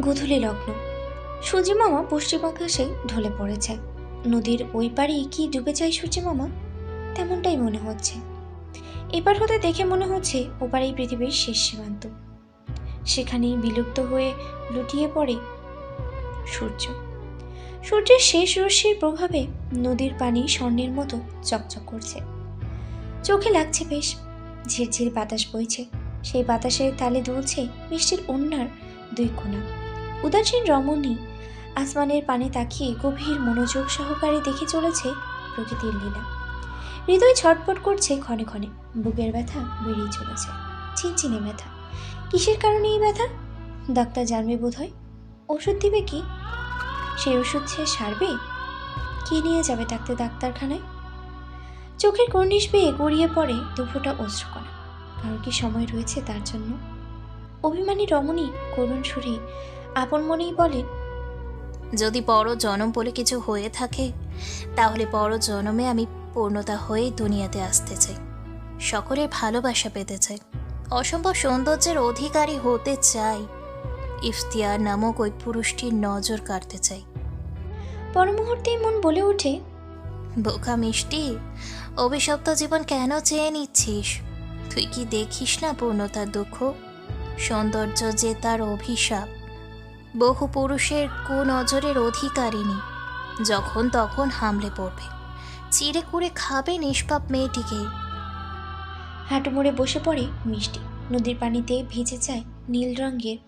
গোধূলি লগ্ন। সূর্যমামা পশ্চিম আকাশে ঢলে পড়েছে। নদীর ওই পারে কি ডুবে যায় সূর্যমামা তেমনটাই মনে হচ্ছে। এবার হতে দেখে মনে হচ্ছে ওপারেই পৃথিবীর শেষ সীমান্ত। সেখানেই বিলুপ্ত হয়ে লুটিয়ে পড়ে সূর্য। সূর্যের শেষ রশ্মির প্রভাবে নদীর পানি স্বর্ণের মতো চকচক করছে। চোখে লাগছে বেশ। ঝিরঝির বাতাস বইছে। সেই বাতাসের তালে দুলছে মিষ্টির অন্যার দুই কোণা। উদাসীন রমণী আসমানের পানে তাকিয়ে গভীর মনোযোগ সহকারে দেখে চলেছে প্রকৃতির লীলা। হৃদয় ছটফট করছে ক্ষণে ক্ষণে। বুকের ব্যথা বেরিয়ে চলেছে। চিনচিনে ব্যথা। কিসের কারণে এই ব্যথা? ডাক্তার জানবে বোধ হয় ওষুধ দিবে কি? সেই ওষুধ সে সারবে? কে নিয়ে যাবে ডাক্তার ডাক্তারখানায়? চোখের কর্নিশ বেয়ে গড়িয়ে পড়ে দুফোটা কারও কি সময় রয়েছে তার জন্য? অভিমানী রমণী করুণ সুরে আপন মনেই বলেন যদি পর জনম বলে কিছু হয়ে থাকে তাহলে পর জনমে আমি পূর্ণতা হয়ে দুনিয়াতে আসতে চাই। সকলের ভালোবাসা পেতে চাই। অসম্ভব সৌন্দর্যের অধিকারী হতে চাই। ইফতিয়ার নামক ওই পুরুষটির নজর কাটতে চাই। পর মুহূর্তেই মন বলে ওঠে বোকা মিষ্টি অভিশপ্ত জীবন কেন চেয়ে নিচ্ছিস? তুই কি দেখিস না পূর্ণতার দুঃখ? সৌন্দর্য যে তার অভিশাপ। বহু পুরুষের কুনজরের অধিকারিণী। যখন তখন হামলে পড়বে। চিড়ে কুড়ে খাবে নিষ্পাপ মেয়েটিকে। হাঁটু মুড়ে বসে পড়ে মিষ্টি। নদীর পানিতে ভিজে যায় নীল রঙের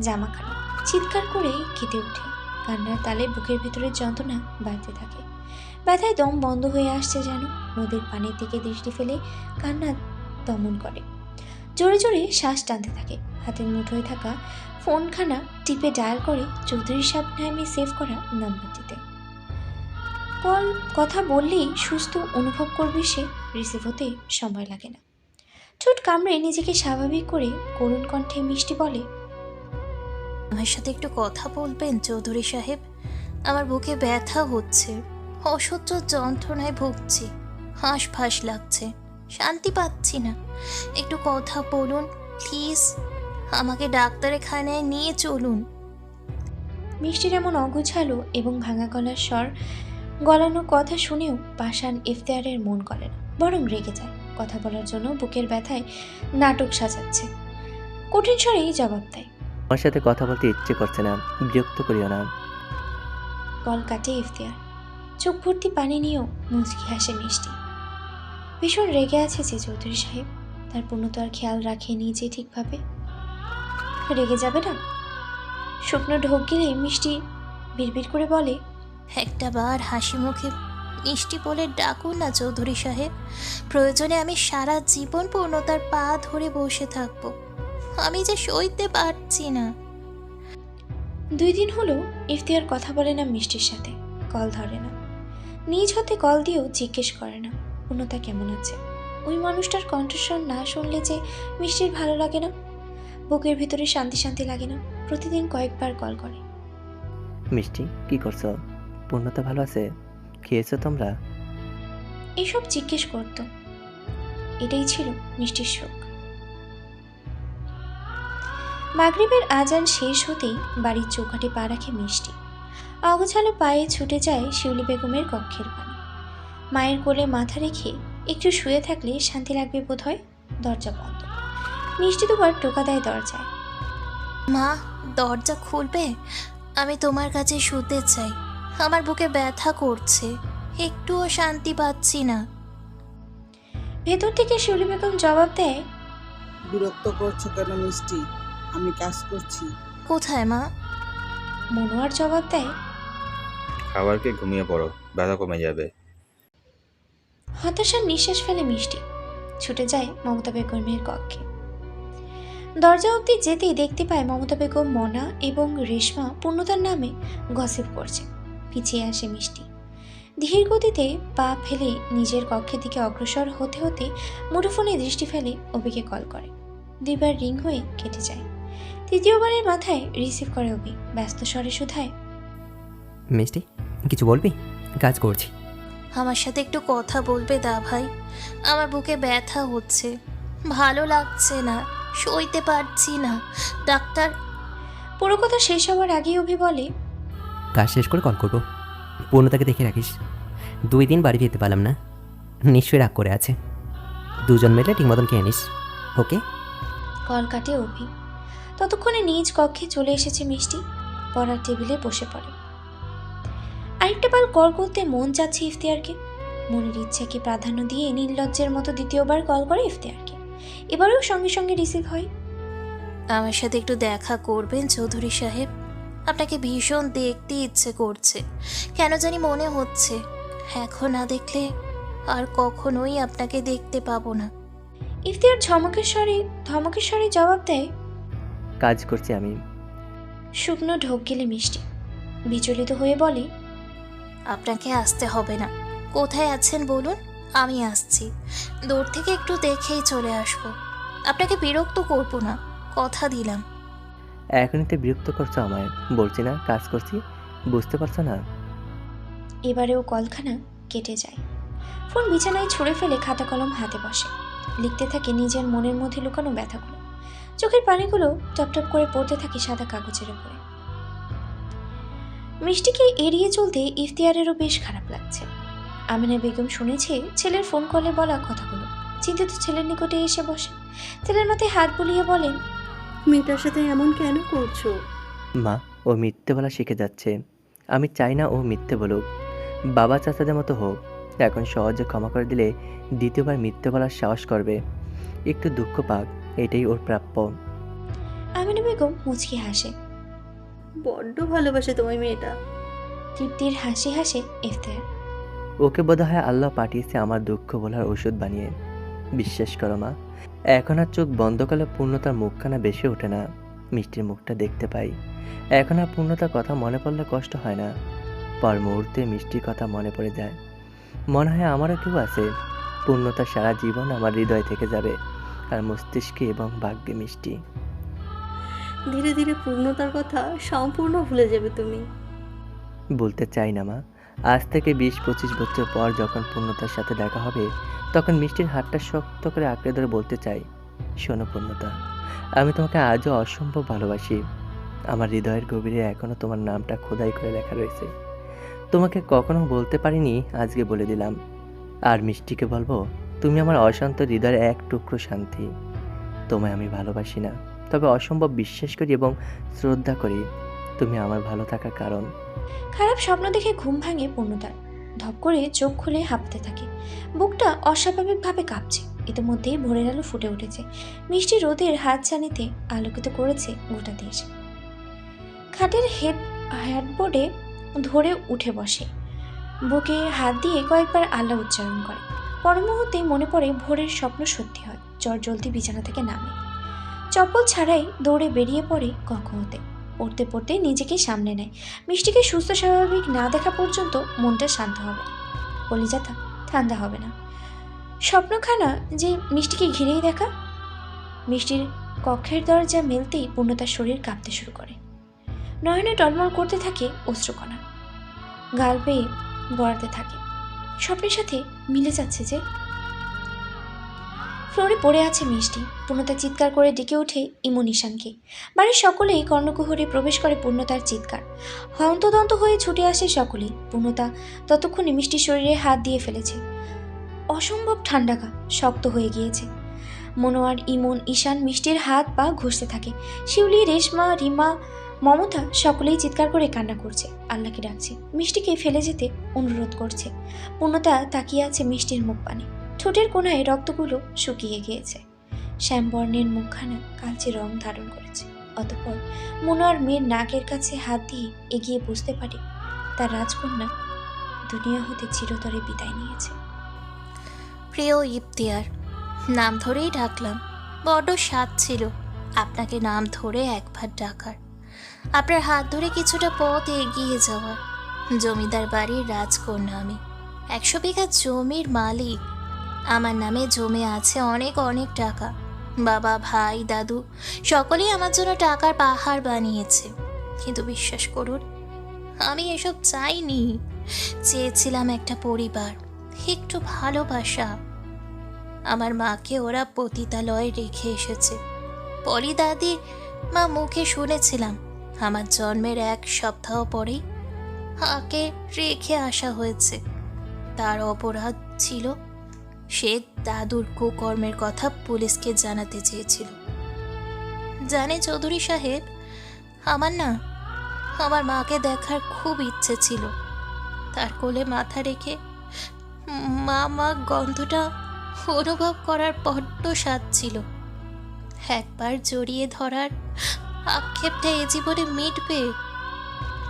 জামাখানা চিৎকার করে খেতে ওঠে। কান্নার তালে বুকের ভেতরের যন্ত্রণা বাড়তে থাকে। ব্যথায় দম বন্ধ হয়ে আসছে যেন। নদীর পানির দিকে দৃষ্টি ফেলে কান্না দমন করে। জোরে জোরে শ্বাস টানতে থাকে। হাতের মুঠোয় থাকা ফোনখানা টিপে ডায়াল করে চৌধুরী সাহেব নামে সেভ করা নাম্বারটিতে। কল, কথা বললেই সুস্থ অনুভব করবে সে, রিসিভ হতে সময় লাগে না। ঠোঁট কামড়ে নিজেকে স্বাভাবিক করে করুণ কণ্ঠে মিষ্টি বলে, আমার সাথে একটু কথা বলবেন, চৌধুরী সাহেব? আমার বুকে ব্যথা হচ্ছে, অসহ্য যন্ত্রণায় ভুগছি, হাঁস ফাঁস লাগছে, শান্তি পাচ্ছি না। একটু কথা বলুন প্লিজ আমাকে ডাক্তারখানায় নিয়ে চলুন। মিষ্টির এমন অগুছালো এবং ভাঙা গলার স্বর গলানো কথা শুনেও পাষাণ ইফতেয়ারের মন গলে না বরং রেগে যায়। কথা বলার জন্য বুকের ব্যথায় নাটক সাজাচ্ছে। কঠিন স্বরেই জবাব দেয়। আমার সাথে কথা বলতে ইচ্ছে করছে না বিরক্ত করিও না। কল কাটে ইফতিয়ার। চোখ ভর্তি পানি নিয়েও মুচকি হাসে মিষ্টি। ভীষণ রেগে আছে যে চৌধুরী সাহেব। তার পূর্ণতার খেয়াল রাখেনি যে ঠিকভাবে রেগে যাবে না? শুকনো ঢোক গেলে মিষ্টি বিড়বিড় করে বলে একটা বার হাসি মুখে মিষ্টি বলে ডাকুন না চৌধুরী সাহেব। প্রয়োজনে আমি সারা জীবন পূর্ণতার পা ধরে বসে থাকব। আমি যে সইতে পারছি না। দুই দিন হলো ইফতিয়ার কথা বলে না মিষ্টির সাথে কল ধরে না। নিজ হাতে কল দিয়েও জিজ্ঞেস করে না পূর্ণতা কেমন আছে? ওই মানুষটার কণ্ঠস্বর না শুনলে যে মিষ্টির ভালো লাগে না? বুকের ভিতরে শান্তি শান্তি লাগে না। প্রতিদিন কয়েকবার কল করে। মিষ্টি কি করছ? পূর্ণতা ভালো আছে? খেয়েছো তোমরা? এইসব জিজ্ঞেস করতো। এটাই ছিল মিষ্টির শোক। মাগরিবের আজান শেষ হতেই বাড়ির চৌকাঠে পা রাখে মিষ্টি। অগোছালো পায়ে ছুটে যায় শিউলি বেগমের কক্ষের পানে। মায়ের কোলে মাথা রেখে একটু শুয়ে থাকলে শান্তি লাগবে বোধ হয় দরজা বন্ধ। মিষ্টি দুবার টোকা দেয় দরজায়। মা দরজা খুলবে? আমি তোমার কাছে শুতে চাই। আমার বুকে ব্যথা করছে। একটুও শান্তি পাচ্ছি না। ভেতর থেকে শিউলি বেগম জবাব দেয় বিরক্ত করছ কেন মিষ্টি? আমি কাজ করছি। কোথায় মা? মনোয়ার জবাব দেয় খাবারকে ঘুমিয়ে পড়ো ব্যথা কমে যাবে। হতাশার নিঃশ্বাস ফেলে মিষ্টি। ছুটে যায় মমতা বেগমের কক্ষে। দরজা অবধি যেতেই দেখতে পায় মমতা বেগম মনা এবং রেশমা পূর্ণতার নামে গসিপ করছে। পিছিয়ে আসে মিষ্টি। ধীর গতিতে পা ফেলে নিজের কক্ষের দিকে অগ্রসর হতে হতে মুঠোফোনে দৃষ্টি ফেলে অভিকে কল করে। দুইবার রিং হয়ে কেটে যায়। তৃতীয়বারের মাথায় রিসিভ করে অভি। ব্যস্ত স্বরে শুধায় মিষ্টি কিছু বলবি? কাজ করছি। আমার সাথে একটু কথা বলবে দা ভাই। আমার বুকে ব্যথা হচ্ছে। ভালো লাগছে না। সইতে পারছি না। ডাক্তার পুরো কথা শেষ হওয়ার আগেই অভি বলে কাজ শেষ করে কল করব। পূর্ণতাকে দেখে রাখিস। দুই দিন বাড়ি যেতে পারলাম না। নিশ্চয়ই রাগ করে আছে। দুজন মিলে ঠিক মতন খেয়ে নিস। ওকে? কল কাটে অভি। ততক্ষণে নিজ কক্ষে চলে এসেছে মিষ্টি। পড়ার টেবিলে বসে পড়ে। আরেকটা বার কল করতে মন চাচ্ছে ইফতিয়ারকে। মনের ইচ্ছাকে প্রাধান্য দিয়ে নির্লজ্জের মতো দ্বিতীয়বার কল করে ইফতিয়ারকে। এবারেও সঙ্গে সঙ্গে রিসিভ হয়। আমার সাথে একটু দেখা করবেন চৌধুরী সাহেব। আপনাকে ভীষণ দেখতে ইচ্ছে করছে। কেন জানি মনে হচ্ছে এখন না দেখলে আর কখনোই আপনাকে দেখতে পাবো না। ইফতিয়ার ধমকের স্বরে জবাব দেয় কাজ করছি আমি। শুকনো ঢোক গেলে মিষ্টি। বিচলিত হয়ে বলে আপনাকে আসতে হবে না। কোথায় আছেন বলুন? আমি আসছি। দূর থেকে একটু দেখেই চলে আসব। আপনাকে বিরক্ত করব না কথা দিলাম। এখনই তো বিরক্ত করছ আমায়। বলছি না কাজ করছি। বুঝতে পারছ না? এবারেও কলখানা কেটে যায়। ফোন বিছানায় ছুঁড়ে ফেলে খাতা কলম হাতে বসে। লিখতে থাকে নিজের মনের মধ্যে লুকানো ব্যথাগুলো। চোখের পানিগুলো টপটপ করে পড়তে থাকে সাদা কাগজের উপরে। মিষ্টিকে এড়িয়ে চলতে ইফতিয়ারেরও বেশ খারাপ লাগছে। আমিনা বেগম শুনেছে ছেলের ফোন কলে বলা কথাগুলো। চিন্তিত ছেলের নিকটে এসে বসে। ছেলের মাথায় হাত বুলিয়ে বলেন মেয়েটার সাথে এমন কেন করছ? মা ও মিথ্যে বলা শিখে যাচ্ছে। আমি চাই না ও মিথ্যে বলুক। বাবা চাচাদের মতো হোক এখন সহজে ক্ষমা করে দিলে দ্বিতীয়বার মিথ্যে বলার সাহস করবে। একটু দুঃখ পাক এটাই ওর প্রাপ্য। আমিনা বেগম মুচকি হাসে। বড্ড ভালোবাসে তোমায় মেয়েটা। তৃপ্তির হাসি হাসে ইফতিয়ার ওকে বোধহয় আল্লাহ পাঠিয়েছে আমার দুঃখ বলার ওষুধ বানিয়ে। বিশ্বাস করো মা এখন আর চোখ বন্ধ করলে পূর্ণতার মুখখানা বেশি ওঠে না। মিষ্টির মুখটা দেখতে পাই। এখন আর পূর্ণতার কথা মনে পড়লে কষ্ট হয় না। পর মুহূর্তে মিষ্টির কথা মনে পড়ে যায়। মনে হয় আমারও কেউ আছে। পূর্ণতা সারা জীবন আমার হৃদয় থেকে যাবে। আর মস্তিষ্কে এবং ভাগ্যে মিষ্টি। ধীরে ধীরে পূর্ণতার কথা সম্পূর্ণ ভুলে যাবে তুমি। বলতে চাই না মা আজ থেকে বিশ পঁচিশ বছর পর যখন পূর্ণতার সাথে দেখা হবে, তখন মিষ্টির হাতটা শক্ত করে আঁকড়ে ধরে বলতে চাই, শোনো পূর্ণতা, আমি তোমাকে আজও অসম্ভব ভালোবাসি। আমার হৃদয়ের গভীরে এখনও তোমার নামটা খোদাই করে লেখা রয়েছে। তোমাকে কখনো বলতে পারিনি, আজকে বলে দিলাম। আর মিষ্টিকে বলব, তুমি আমার অশান্ত হৃদয়ের এক টুকরো শান্তি। তোমায় আমি ভালোবাসি না, তবে অসম্ভব বিশ্বাস করি এবং শ্রদ্ধা করি। তুমি আমার ভালো থাকার কারণ। খারাপ স্বপ্ন দেখে ঘুম ভাঙে পূর্ণতার। ধপ করে চোখ খুলে হাঁপতে থাকে। বুকটা অস্বাভাবিকভাবে কাঁপছে। ইতিমধ্যেই ভোরের আলো ফুটে উঠেছে। মিষ্টি রোদের হাত ছানিতে আলোকিত করেছে গোটা দেশ। খাটের হেড হেডবোর্ডে ধরে উঠে বসে। বুকে হাত দিয়ে কয়েকবার আল্লাহ উচ্চারণ করে। পর মুহূর্তেই মনে পড়ে ভোরের স্বপ্ন সত্যি হয়। চট জলদি বিছানা থেকে নামে। চপ্পল ছাড়াই দৌড়ে বেরিয়ে পড়ে হতে। পড়তে পড়তে নিজেকে সামনে নেয়। মিষ্টিকে সুস্থ, স্বাভাবিক না দেখা পর্যন্ত মনটা শান্ত হবে। না কলিজাটা ঠান্ডা হবে না। স্বপ্নখানা যে মিষ্টিকে ঘিরেই দেখা। মিষ্টির কক্ষের দরজা মেলতেই পূর্ণতার শরীর কাঁপতে শুরু করে। নয়নে টলমল করতে থাকে অশ্রুকণা। গাল পেয়ে গড়াতে থাকে। স্বপ্নের সাথে মিলে যাচ্ছে যে ফ্লোরে পড়ে আছে মিষ্টি। পূর্ণতা চিৎকার করে ডেকে ওঠে ইমন ঈশানকে বাড়ির সকলেই কর্ণকুহরে প্রবেশ করে পূর্ণতার চিৎকার। হন্তদন্ত হয়ে ছুটে আসে সকলেই। পূর্ণতা ততক্ষণে মিষ্টির শরীরে হাত দিয়ে ফেলেছে। অসম্ভব ঠান্ডা গা শক্ত হয়ে গিয়েছে। মনোয়ার ইমন ঈশান মিষ্টির হাত পা ঘষতে থাকে। শিউলি, রেশমা, রিমা, মমতা সকলেই চিৎকার করে কান্না করছে। আল্লাহকে ডাকছে। মিষ্টিকে ফেলে যেতে অনুরোধ করছে। পূর্ণতা তাকিয়ে আছে মিষ্টির মুখ পানে। ঠোঁটের কোনায় রক্তগুলো শুকিয়ে গিয়েছে। শ্যামবর্ণের মুখখানা কালচে রং ধারণ করেছে। অতঃপর মনোয়ার মেয়ের নাকের কাছে হাত দিয়ে এগিয়ে বুঝতে পারে তার রাজকন্যা দুনিয়া হতে চিরতরে বিদায় নিয়েছে। প্রিয় ইফতিয়ার, নাম ধরেই ডাকলাম। বড্ড স্বাদ ছিল। আপনাকে নাম ধরে একবার ডাকার। আপনার হাত ধরে কিছুটা পথ এগিয়ে যাওয়ার। জমিদার বাড়ির রাজকন্যা আমি। একশো বিঘা জমির মালিক। আমার নামে জমে আছে অনেক অনেক টাকা। বাবা, ভাই, দাদু, সকলেই আমার জন্য টাকার পাহাড় বানিয়েছে। কিন্তু বিশ্বাস করুন, আমি এসব চাইনি। চেয়েছিলাম একটা পরিবার, একটু ভালোবাসা। আমার মাকে ওরা পতিতালয়ে রেখে এসেছে। পলি দাদির মা মুখে শুনেছিলাম, আমার জন্মের এক সপ্তাহ পরেই হাকে রেখে আসা হয়েছে। তার অপরাধ ছিল সে দাদুর কুকর্মের কথা পুলিশকে জানাতে চেয়েছিল। জানে চৌধুরী সাহেব, আমার না, আমার মাকে দেখার খুব ইচ্ছে ছিল। তার কোলে মাথা রেখে মা মা গন্ধটা অনুভব করার বড্ড স্বাদ ছিল। একবার জড়িয়ে ধরার আক্ষেপটা এ জীবনে মিটবে।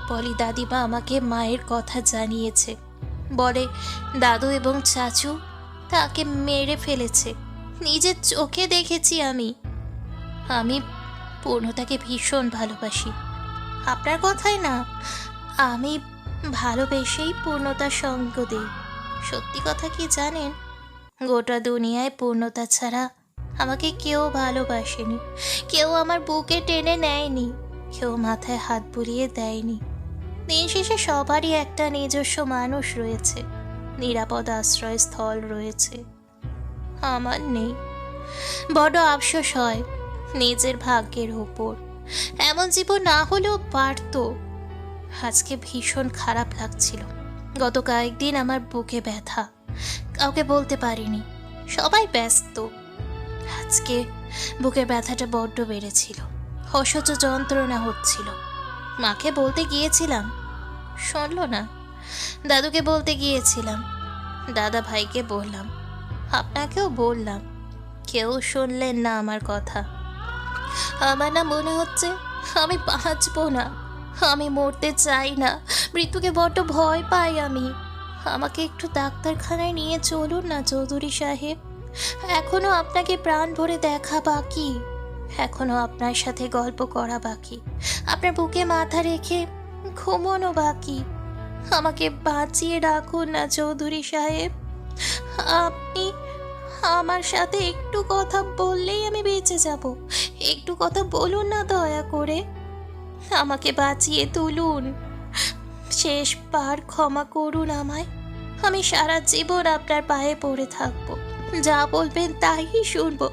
বলি, দাদিমা আমাকে মায়ের কথা জানিয়েছে। বলে, দাদু এবং চাচু তাকে মেরে ফেলেছে। নিজের চোখে দেখেছি আমি। আমি পূর্ণতাকে ভীষণ ভালোবাসি। আপনার কথাই না, আমি ভালোবেসেই পূর্ণতার সঙ্গ দিই। সত্যি কথা কি জানেন? গোটা দুনিয়ায় পূর্ণতা ছাড়া আমাকে কেউ ভালোবাসেনি। কেউ আমার বুকে টেনে নেয়নি। কেউ মাথায় হাত বুলিয়ে দেয়নি। দিন শেষে সবারই একটা নিজস্ব মানুষ রয়েছে। নিরাপদ আশ্রয়স্থল রয়েছে। আমার নেই। বড় আফসোস হয় নিজের ভাগ্যের ওপর। এমন জীবন না হলেও পারতো। আজকে ভীষণ খারাপ লাগছিল। গত কয়েকদিন আমার বুকে ব্যথা। কাউকে বলতে পারিনি। সবাই ব্যস্ত। আজকে বুকের ব্যথাটা বড্ড বেড়েছিল। অসহ্য যন্ত্রণা হচ্ছিল। মাকে বলতে গিয়েছিলাম, শুনল না দাদুকে বলতে গিয়েছিলাম। দাদা ভাইকে বললাম, আপনাকেও বললাম, কেউ শুনলেন না আমার কথা। আমার না মনে হচ্ছে আমি বাঁচবো না, আমি মরতে চাই না, মৃত্যুকে বড্ড ভয় পাই আমি। আমাকে একটু ডাক্তারখানায় নিয়ে চলুন না, চৌধুরী সাহেব। এখনও আপনাকে প্রাণ ভরে দেখা বাকি। এখনও আপনার সাথে গল্প করা বাকি। আপনার বুকে মাথা রেখে ঘুমোনো বাকি। আমাকে বাঁচিয়ে রাখুন না চৌধুরী সাহেব। আপনি আমার সাথে একটু কথা বললেই আমি বেঁচে যাব। একটু কথা বলুন না দয়া করে। আমাকে বাঁচিয়ে তুলুন। শেষ বার ক্ষমা করুন আমায়। আমি সারা জীবন আপনার পায়ে পড়ে থাকব। যা বলবেন তাই শুনব।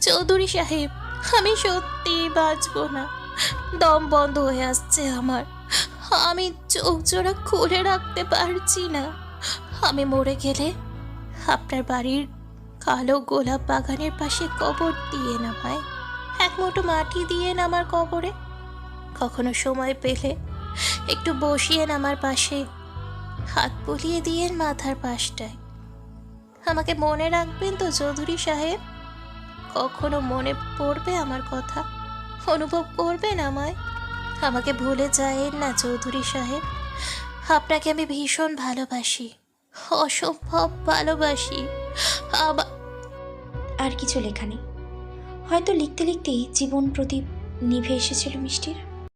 চৌধুরী সাহেব, আমি সত্যিই বাঁচবো না। দম বন্ধ হয়ে আসছে আমার। আমি চোখ জোড়া খুলে রাখতে পারছি না। আমি মরে গেলে আপনার বাড়ির কালো গোলাপ বাগানের পাশে কবর দিয়ে নামায়। এক মুঠো মাটি দিয়ে আমার কবরে। কখনো সময় পেলে একটু বসিয়েন আমার পাশে হাত বুলিয়ে দিয়েন মাথার পাশটায়। আমাকে মনে রাখবেন তো, চৌধুরী সাহেব? কখনো মনে পড়বে আমার কথা? অনুভব করবেন আমায়? আমাকে ভুলে যায় না চৌধুরী সাহেব। আপনাকে আমি ভীষণ ভালোবাসি। অসম্ভব ভালোবাসি। আর কিছু লেখা নেই। হয়তো লিখতে লিখতেই জীবন প্রদীপ নিভে এসেছিল মিষ্টির।